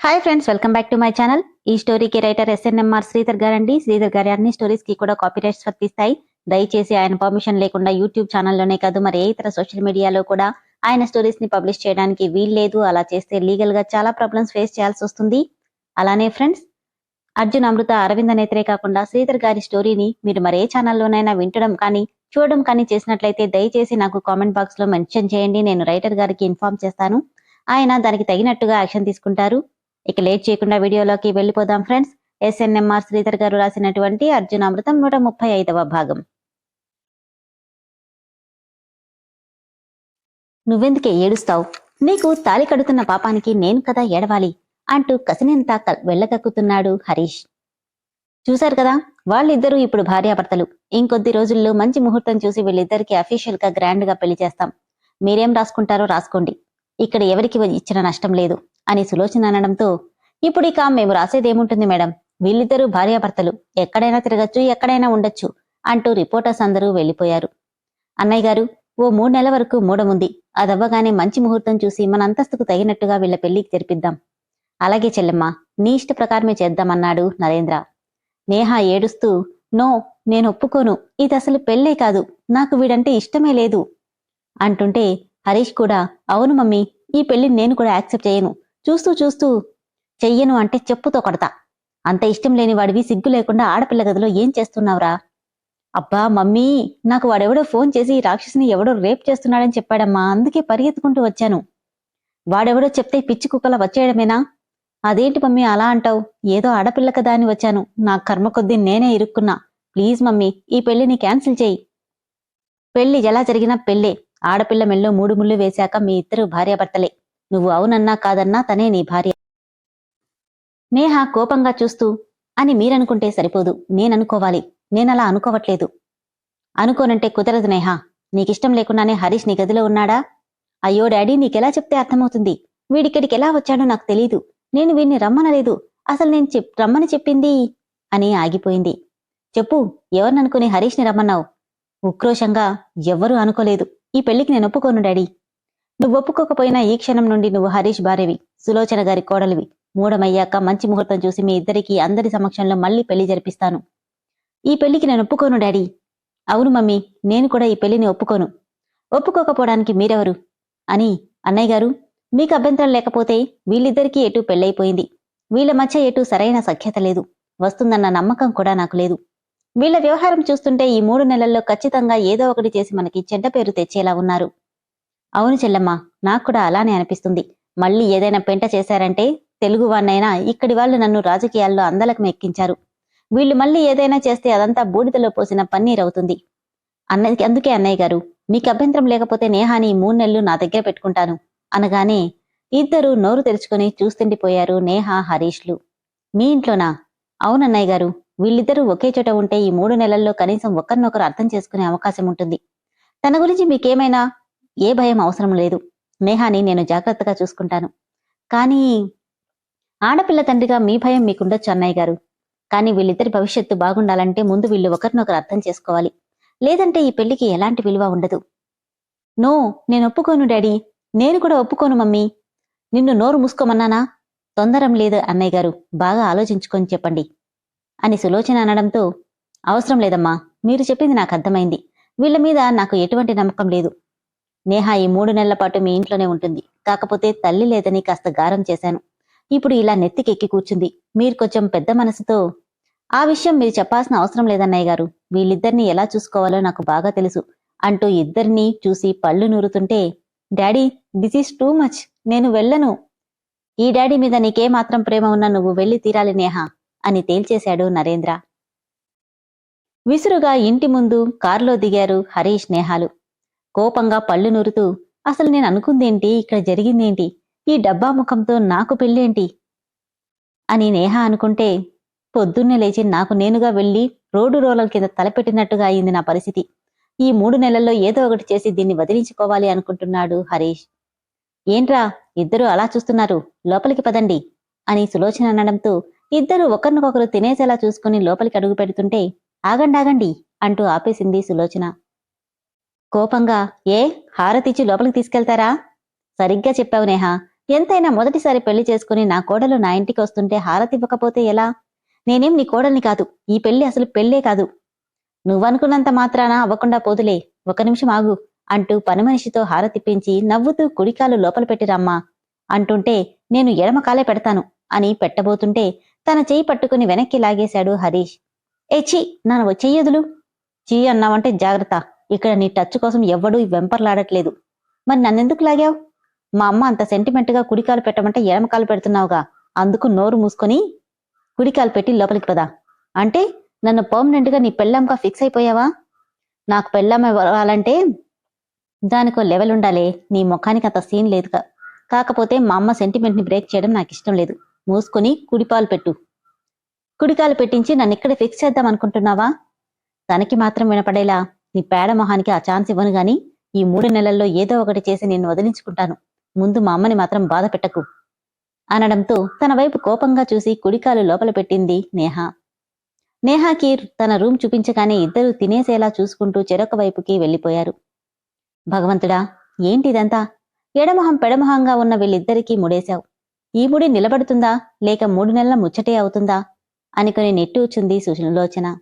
Hi friends welcome back to my channel ఈ స్టోరీకి writer SNMR Sridhar గారండి. శ్రీధర్ గారి అన్ని స్టోరీస్కి కూడా కాపీ రైట్స్ వర్తిస్తాయి. దయచేసి ఆయన పర్మిషన్ లేకుండా యూట్యూబ్ ఛానల్లోనే కాదు మరి ఏ ఇతర సోషల్ మీడియాలో కూడా ఆయన స్టోరీస్ని పబ్లిష్ చేయడానికి వీల్లేదు అలా చేస్తే లీగల్గా చాలా ప్రాబ్లమ్స్ ఫేస్ చేయాల్సి వస్తుంది. అలానే ఫ్రెండ్స్ అర్జున్ అమృత అరవింద నేత్రే కాకుండా శ్రీధర్ గారి స్టోరీని మీరు మరే ఛానల్లోనైనా వింటడం కానీ చూడడం కానీ చేసినట్లయితే దయచేసి నాకు కామెంట్ బాక్స్లో మెన్షన్ చేయండి. నేను రైటర్ గారికి ఇన్ఫార్మ్ చేస్తాను. ఆయన దానికి తగినట్టుగా యాక్షన్ తీసుకుంటారు. ఇక లేట్ చేయకుండా వీడియోలోకి వెళ్ళిపోదాం ఫ్రెండ్స్. ఎస్ఎన్ఎంఆర్ శ్రీధర్ గారు రాసినటువంటి అర్జున అమృతం నూట ముప్పై ఐదవ భాగం. నువ్వెందుకే ఏడుస్తావు? నీకు తాలి కడుతున్న పాపానికి నేను కదా ఏడవాలి? అంటూ కసినంతా వెళ్ళగక్కుతున్నాడు హరీష్. చూశారు కదా వాళ్ళిద్దరూ ఇప్పుడు భార్యాభర్తలు. ఇంకొద్ది రోజుల్లో మంచి ముహూర్తం చూసి వీళ్ళిద్దరికి అఫీషియల్గా గ్రాండ్గా పెళ్ళి చేస్తాం. మీరేం రాసుకుంటారో రాసుకోండి. ఇక్కడ ఎవరికి ఇచ్చిన నష్టం లేదు. అని సులోచన అనడంతో ఇప్పుడు ఇక మేము రాసేదేముంటుంది మేడం? వీళ్ళిద్దరూ భార్యాభర్తలు. ఎక్కడైనా తిరగచ్చు ఎక్కడైనా ఉండొచ్చు అంటూ రిపోర్టర్స్ అందరూ వెళ్ళిపోయారు అన్నయ్య గారు ఓ మూడు నెలల వరకు మూడముంది అదవ్వగానే మంచి ముహూర్తం చూసి మన అంతస్తుకు తగినట్టుగా వీళ్ళ పెళ్ళికి తెరిపిద్దాం. అలాగే చెల్లెమ్మ నీ ఇష్ట ప్రకారమే చేద్దామన్నాడు నరేంద్ర. నేహ ఏడుస్తూ నో నేను ఒప్పుకోను. ఇది అసలు పెళ్ళే కాదు. నాకు వీడంటే ఇష్టమే లేదు అంటుంటే హరీష్ కూడా అవును మమ్మీ ఈ పెళ్ళి నేను కూడా యాక్సెప్ట్ చేయను. చూస్తూ చూస్తూ చెయ్యను అంటే చెప్పుతో కొడతా. అంత ఇష్టం లేని వాడివి సిగ్గు లేకుండా ఆడపిల్ల గదిలో ఏం చేస్తున్నావురా? అబ్బా మమ్మీ నాకు వాడెవడో ఫోన్ చేసి రాక్షసిని ఎవడో రేప్ చేస్తున్నాడని చెప్పాడమ్మా. అందుకే పరిగెత్తుకుంటూ వచ్చాను. వాడెవడో చెప్తే పిచ్చి కుక్కల వచ్చేయడమేనా? అదేంటి మమ్మీ అలా అంటావు? ఏదో ఆడపిల్ల కదా అని వచ్చాను. నా కర్మ కొద్దీ నేనే ఇరుక్కున్నా. ప్లీజ్ మమ్మీ ఈ పెళ్ళిని క్యాన్సిల్ చేయి. పెళ్ళి ఎలా జరిగినా పెళ్ళే. ఆడపిల్ల మెల్లో మూడు ముళ్ళు వేశాక మీ ఇద్దరు భార్యాభర్తలే. నువ్వు అవునన్నా కాదన్నా తనే నీ భార్య. నేహ కోపంగా చూస్తూ అని మీరనుకుంటే సరిపోదు నేననుకోవాలి నేనలా అనుకోవట్లేదు. అనుకోనంటే కుదరదు నేహ నీకిష్టం లేకుండానే హరీష్ నీ గదిలో ఉన్నాడా? అయ్యో డాడీ నీకెలా చెప్తే అర్థమవుతుంది? వీడిక్కడికి ఎలా వచ్చాడో నాకు తెలీదు. నేను వీడిని రమ్మనలేదు. అసలు నేను చెప్ రమ్మని చెప్పింది? అని ఆగిపోయింది. చెప్పు ఎవరిననుకుని హరీష్ని రమ్మన్నావు? ఉక్రోషంగా ఎవ్వరూ అనుకోలేదు. ఈ పెళ్ళికి నేను ఒప్పుకోను డాడీ. నువ్వు ఒప్పుకోకపోయినా ఈ క్షణం నుండి నువ్వు హరీష్ భార్యవి సులోచన గారి కోడలివి. మూడమయ్యాక మంచి ముహూర్తం చూసి మీ ఇద్దరికి అందరి సమక్షంలో మళ్ళీ పెళ్ళి జరిపిస్తాను. ఈ పెళ్ళికి నేను ఒప్పుకోను డాడీ. అవును మమ్మీ నేను కూడా ఈ పెళ్ళిని ఒప్పుకోను. ఒప్పుకోకపోవడానికి మీరెవరు? అని అన్నయ్య గారు మీకు అభ్యంతరం లేకపోతే వీళ్ళిద్దరికీ ఎటు పెళ్ళైపోయింది. వీళ్ళ మధ్య ఎటు సరైన సఖ్యత లేదు. వస్తుందన్న నమ్మకం కూడా నాకు లేదు. వీళ్ళ వ్యవహారం చూస్తుంటే ఈ మూడు నెలల్లో ఖచ్చితంగా ఏదో ఒకటి చేసి మనకి చెడ్డ పేరు తెచ్చేలా ఉన్నారు. అవును చెల్లమ్మ నాకు కూడా అలానే అనిపిస్తుంది. మళ్ళీ ఏదైనా పెంట చేశారంటే తెలుగు వాణ్ణైనా ఇక్కడి వాళ్ళు నన్ను రాజకీయాల్లో అందలకు ఎక్కించారు. వీళ్ళు మళ్ళీ ఏదైనా చేస్తే అదంతా బూడిదలో పోసిన పన్నీర్ అవుతుంది. అన్నయ్య అందుకే అన్నయ్య గారు మీకు అభ్యంతరం లేకపోతే నేహాని మూడు నెలలు నా దగ్గర పెట్టుకుంటాను. అనగానే ఇద్దరు నోరు తెరుచుకొని చూస్తుండిపోయారు నేహ హరీష్లు. మీ ఇంట్లోనా? అవునన్నయ్య గారు వీళ్ళిద్దరూ ఒకే చోట ఉంటే ఈ మూడు నెలల్లో కనీసం ఒకరినొకరు అర్థం చేసుకునే అవకాశం ఉంటుంది. తన గురించి మీకేమైనా ఏ భయం అవసరం లేదు. నేహాని నేను జాగ్రత్తగా చూసుకుంటాను. కానీ ఆడపిల్ల తండ్రిగా మీ భయం మీకుండొచ్చు అన్నయ్య గారు. కానీ వీళ్ళిద్దరి భవిష్యత్తు బాగుండాలంటే ముందు వీళ్ళు ఒకరినొకరు అర్థం చేసుకోవాలి. లేదంటే ఈ పెళ్ళికి ఎలాంటి విలువ ఉండదు. నో నేను ఒప్పుకోను డాడీ. నేను కూడా ఒప్పుకోను మమ్మీ. నిన్ను నోరు మూసుకోమన్నానా? తొందరం లేదు అన్నయ్య గారు. బాగా ఆలోచించుకొని చెప్పండి. అని సులోచన అనడంతో అవసరం లేదమ్మా. మీరు చెప్పింది నాకు అర్థమైంది. వీళ్ళ మీద నాకు ఎటువంటి నమ్మకం లేదు. నేహ ఈ మూడు నెలల పాటు మీ ఇంట్లోనే ఉంటుంది. కాకపోతే తల్లి లేదని కాస్త గారం చేశాను. ఇప్పుడు ఇలా నెత్తికెక్కి కూర్చుంది. మీరు కొంచెం పెద్ద మనసుతో ఆ విషయం మీరు చెప్పాల్సిన అవసరం లేదన్నయ్య గారు. వీళ్ళిద్దరిని ఎలా చూసుకోవాలో నాకు బాగా తెలుసు అంటూ ఇద్దరినీ చూసి పళ్ళు నూరుతుంటే daddy this is too much. నేను వెళ్ళను. ఈ డాడీ మీద నీకే మాత్రం ప్రేమ ఉన్నా నువ్వు వెళ్ళి తీరాలి నేహ అని తేల్చేశాడు నరేంద్ర. విసురుగా ఇంటి ముందు కారులో దిగారు హరీష్ నేహాలు. కోపంగా పళ్ళు నూరుతూ అసలు నేను అనుకుందేంటి? ఇక్కడ జరిగిందేంటి? ఈ డబ్బా ముఖంతో నాకు పెళ్ళేంటి? అని నేహ అనుకుంటే పొద్దున్నే లేచి నాకు నేనుగా వెళ్ళి రోడ్డు రోలల కింద తలపెట్టినట్టుగా అయింది నా పరిస్థితి. ఈ మూడు నెలల్లో ఏదో ఒకటి చేసి దీన్ని వదిలించుకోవాలి అనుకుంటున్నాడు హరీష్. ఏంట్రా? ఇద్దరూ అలా చూస్తున్నారు. లోపలికి పదండి అని సులోచన అనడంతో ఇద్దరు ఒకరినొకరు తినేసేలా చూసుకుని లోపలికి అడుగు పెడుతుంటే ఆగండాగండి అంటూ ఆపేసింది సులోచన. కోపంగా ఏ హారతిచ్చి లోపలికి తీసుకెళ్తారా? సరిగ్గా చెప్పావు నేహ. ఎంతైనా మొదటిసారి పెళ్ళి చేసుకుని నా కోడలు నా ఇంటికి వస్తుంటే హారతి ఇవ్వకపోతే ఎలా? నేనేం నీ కోడల్ని కాదు. ఈ పెళ్ళి అసలు పెళ్ళే కాదు. నువ్వనుకున్నంత మాత్రాన అవ్వకుండా పోదులే. ఒక నిమిషం ఆగు అంటూ పని మనిషితో హారతిప్పించి నవ్వుతూ కుడికాలు లోపల పెట్టిరమ్మా. అంటుంటే నేను ఎడమ కాలే పెడతాను అని పెట్టబోతుంటే తన చెయ్యి పట్టుకుని వెనక్కి లాగేశాడు హరీష్. ఏ చీ నన్ను చెయ్యదులు చీ అన్నావంటే జాగ్రత్త. ఇక్కడ నీ టచ్ కోసం ఎవ్వడూ వెంపర్లాడట్లేదు మరి నన్నెందుకు లాగావు? మా అమ్మ అంత సెంటిమెంట్గా కుడికాలు పెట్టమంటే ఎడమకాలు పెడుతున్నావుగా. అందుకు నోరు మూసుకొని కుడికాలు పెట్టి లోపలికి పదా. అంటే నన్ను పర్మనెంట్గా నీ పెళ్ళాంగా ఫిక్స్ అయిపోయావా? నాకు పెళ్ళాం ఇవ్వాలంటే దానికో లెవెల్ ఉండాలి. నీ ముఖానికి అంత సీన్ లేదుగా. కాకపోతే మా అమ్మ సెంటిమెంట్ని బ్రేక్ చేయడం నాకు ఇష్టం లేదు. మూసుకొని కుడిపాలు పెట్టు. కుడికాలు పెట్టించి నన్ను ఇక్కడ ఫిక్స్ చేద్దాం అనుకుంటున్నావా? తనకి మాత్రం వినపడేలా. నీ పేడ మొహానికి ఆ ఛాన్స్ ఇవ్వను గాని ఈ మూడు నెలల్లో ఏదో ఒకటి చేసి నిన్ను వదిలించుకుంటాను. ముందు మా అమ్మని మాత్రం బాధ పెట్టకు. అనడంతో తన వైపు కోపంగా చూసి కుడికాలు లోపల పెట్టింది నేహ. నేహాకి తన రూమ్ చూపించగానే ఇద్దరూ తినేసేలా చూసుకుంటూ చెరొక వైపుకి వెళ్ళిపోయారు. భగవంతుడా ఏంటిదంతా? ఎడమొహం పెడమొహంగా ఉన్న వీళ్ళిద్దరికీ ముడేశావు. ఈ ముడి నిలబడుతుందా? లేక మూడు నెలల ముచ్చటే అవుతుందా? అనుకుని నెట్టూచుంది సులోచన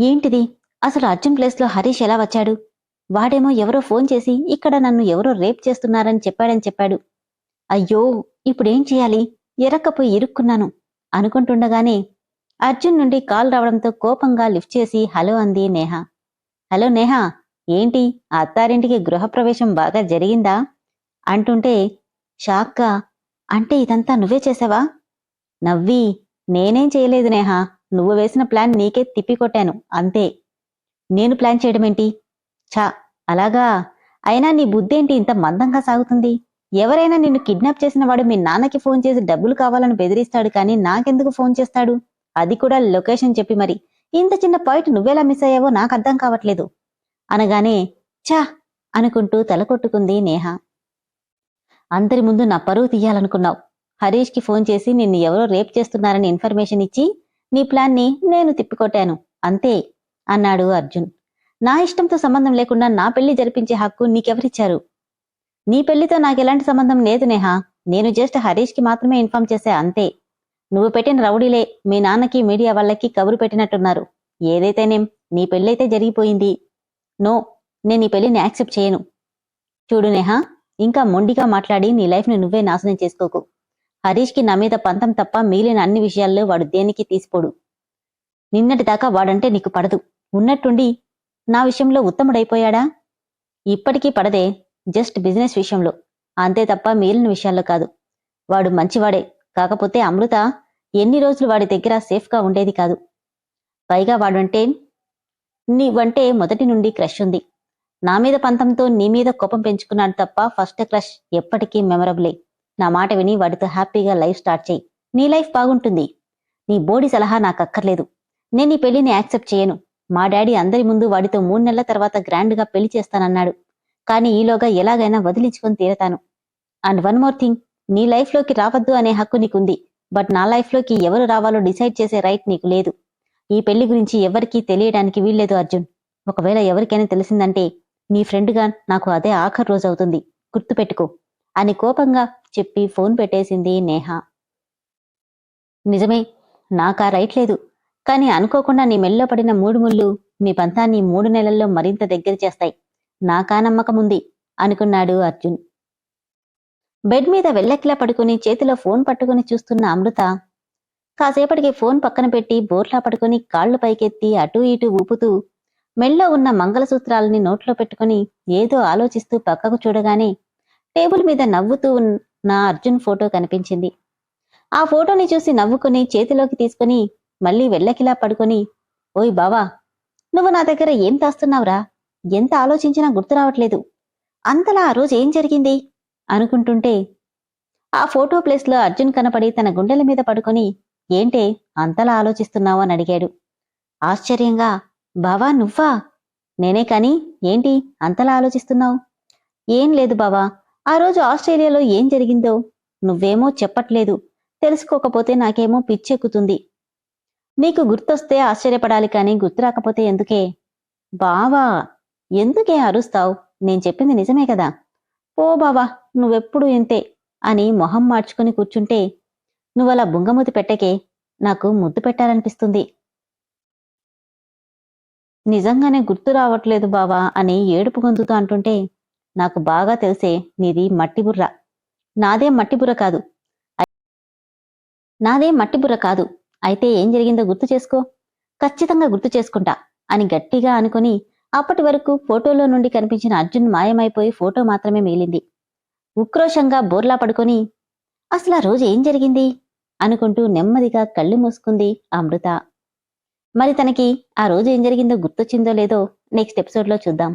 ఏంటిది? అసలు అర్జున్ ప్లేస్లో హరీష్ ఎలా వచ్చాడు? వాడేమో ఎవరో ఫోన్ చేసి ఇక్కడ నన్ను ఎవరో రేప్ చేస్తున్నారని చెప్పాడని చెప్పాడు. అయ్యో ఇప్పుడేం చేయాలి? ఎరక్కపోయి ఇరుక్కున్నాను. అనుకుంటుండగానే అర్జున్ నుండి కాల్ రావడంతో కోపంగా లిఫ్ట్ చేసి హలో అంది నేహ. హలో నేహ ఏంటి? అత్తారింటికి గృహప్రవేశం బాగా జరిగిందా? అంటుంటే షాక్గా అంటే ఇదంతా నువ్వే చేసావా? నవ్వి నేనేం చేయలేదు నేహా. నువ్వు వేసిన ప్లాన్ నీకే తిప్పికొట్టాను అంతే. నేను ప్లాన్ చేయడమేంటి? ఛా అలాగా. అయినా నీ బుద్ధేంటి ఇంత మందంగా సాగుతుంది? ఎవరైనా నిన్ను కిడ్నాప్ చేసిన వాడు మీ నాన్నకి ఫోన్ చేసి డబ్బులు కావాలని బెదిరిస్తాడు కానీ నాకెందుకు ఫోన్ చేస్తాడు? అది కూడా లొకేషన్ చెప్పి మరి. ఇంత చిన్న పాయింట్ నువ్వెలా మిస్ అయ్యావో నాకు అర్థం కావట్లేదు. అనగానే ఛా అనుకుంటూ తల కొట్టుకుంది నేహ. అందరి ముందు నా పరువు తీయాలనుకున్నావు. హరీష్కి ఫోన్ చేసి నిన్ను ఎవరో రేప్ చేస్తున్నారని ఇన్ఫర్మేషన్ ఇచ్చి నీ ప్లాన్ని నేను తిప్పికొట్టాను అంతే అన్నాడు అర్జున్. నా ఇష్టంతో సంబంధం లేకుండా నా పెళ్ళి జరిపించే హక్కు నీకెవరిచ్చారు? నీ పెళ్ళితో నాకెలాంటి సంబంధం లేదు నేహా. నేను జస్ట్ హరీష్కి మాత్రమే ఇన్ఫార్మ్ చేసే అంతే. నువ్వు పెట్టిన రౌడీలే మీ నాన్నకి మీడియా వాళ్ళకి కబురు పెట్టినట్టున్నారు. ఏదైతేనేం నీ పెళ్ళైతే జరిగిపోయింది. నో నేను ఈ పెళ్ళిని యాక్సెప్ట్ చేయను. చూడు నేహా ఇంకా మొండిగా మాట్లాడి నీ లైఫ్ని నువ్వే నాశనం చేసుకోకు. హరీష్కి నా మీద పంతం తప్ప మిగిలిన అన్ని విషయాల్లో వాడు దేనికి తీసిపోడు. నిన్నటిదాకా వాడంటే నీకు పడదు. ఉన్నట్టుండి నా విషయంలో ఉత్తముడైపోయాడా? ఇప్పటికీ పడదే జస్ట్ బిజినెస్ విషయంలో. అంతే తప్ప మిగిలిన విషయాల్లో కాదు. వాడు మంచివాడే. కాకపోతే అమృత ఎన్ని రోజులు వాడి దగ్గర సేఫ్గా ఉండేది కాదు. పైగా వాడంటే నీవంటే మొదటి నుండి క్రష్ ఉంది. నా మీద పంతంతో నీ మీద కోపం పెంచుకున్నాడు తప్ప ఫస్ట్ క్రష్ ఎప్పటికీ మెమరబులే. నా మాట విని వాడితో హ్యాపీగా లైఫ్ స్టార్ట్ చేయి. నీ లైఫ్ బాగుంటుంది. నీ బోడి సలహా నాకు అక్కర్లేదు నేను ఈ పెళ్ళిని యాక్సెప్ట్ చేయను. మా డాడీ అందరి ముందు వాడితో మూడు నెలల తర్వాత గ్రాండ్గా పెళ్ళి చేస్తానన్నాడు. కానీ ఈలోగా ఎలాగైనా వదిలించుకొని తీరతాను. అండ్ వన్ మోర్ థింగ్ నీ లైఫ్లోకి రావద్దు అనే హక్కు నీకుంది. బట్ నా లైఫ్లోకి ఎవరు రావాలో డిసైడ్ చేసే రైట్ నీకు లేదు. ఈ పెళ్ళి గురించి ఎవరికీ తెలియడానికి వీల్లేదు అర్జున్. ఒకవేళ ఎవరికైనా తెలిసిందంటే నీ ఫ్రెండ్గా నాకు అదే ఆఖరి రోజు అవుతుంది. గుర్తుపెట్టుకో. అని కోపంగా చెప్పి ఫోన్ పెట్టేసింది నేహ. నిజమే నాకా రైట్ లేదు. కానీ అనుకోకుండా నీ మెల్లో పడిన మూడు ముళ్ళు మీ పంతాన్ని మూడు నెలల్లో మరింత దగ్గర చేస్తాయి. నాకా నమ్మకం ఉంది అనుకున్నాడు అర్జున్. బెడ్ మీద వెల్లెక్కిలా పడుకుని చేతిలో ఫోన్ పట్టుకుని చూస్తున్న అమృత కాసేపటికి ఫోన్ పక్కన పెట్టి బోర్లా పడుకుని కాళ్ళు పైకెత్తి అటూ ఇటూ ఊపుతూ మెల్లో ఉన్న మంగళసూత్రాలని నోట్లో పెట్టుకుని ఏదో ఆలోచిస్తూ పక్కకు చూడగానే టేబుల్ మీద నవ్వుతూ నా అర్జున్ ఫోటో కనిపించింది. ఆ ఫోటోని చూసి నవ్వుకుని చేతిలోకి తీసుకుని మళ్ళీ వెళ్ళకిలా పడుకొని ఓయ్ బావా నువ్వు నా దగ్గర ఏం దాస్తున్నావురా? ఎంత ఆలోచించినా గుర్తు రావట్లేదు. అంతలా ఆ రోజు ఏం జరిగింది? అనుకుంటుంటే ఆ ఫోటో ప్లేస్లో అర్జున్ కనపడి తన గుండెల మీద పడుకొని ఏంటే అంతలా ఆలోచిస్తున్నావు? అని అడిగాడు. ఆశ్చర్యంగా బావా నువ్వా? నేనే కాని ఏంటి అంతలా ఆలోచిస్తున్నావు? ఏం లేదు బావా ఆ రోజు ఆస్ట్రేలియాలో ఏం జరిగిందో నువ్వేమో చెప్పట్లేదు. తెలుసుకోకపోతే నాకేమో పిచ్చెక్కుతుంది. నీకు గుర్తొస్తే ఆశ్చర్యపడాలి కానీ గుర్తు రాకపోతే ఎందుకే? బావా ఎందుకే అరుస్తావు? నేను చెప్పింది నిజమే కదా. ఓ బావా నువ్వెప్పుడు ఇంతే అని మొహం మార్చుకుని కూర్చుంటే నువ్వలా బుంగమూతి పెట్టకే నాకు ముద్దు పెట్టాలనిపిస్తుంది. నిజంగానే గుర్తు రావట్లేదు బావా అని ఏడుపు గొంతుతో అంటుంటే నాకు బాగా తెలిసే నీది మట్టి బుర్ర. నాదే మట్టి బుర్ర కాదు. నాదే మట్టి బుర్ర కాదు. అయితే ఏం జరిగిందో గుర్తు చేసుకో. ఖచ్చితంగా గుర్తు చేసుకుంటా అని గట్టిగా అనుకుని అప్పటి వరకు ఫోటోలో నుండి కనిపించిన అర్జున్ మాయమైపోయి ఫోటో మాత్రమే మిగిలింది. ఉక్రోషంగా బోర్లా పడుకొని అసలు ఆ రోజు ఏం జరిగింది? అనుకుంటూ నెమ్మదిగా కళ్ళు మూసుకుంది అమృత. మరి తనకి ఆ రోజు ఏం జరిగిందో గుర్తొచ్చిందో లేదో నెక్స్ట్ ఎపిసోడ్లో చూద్దాం.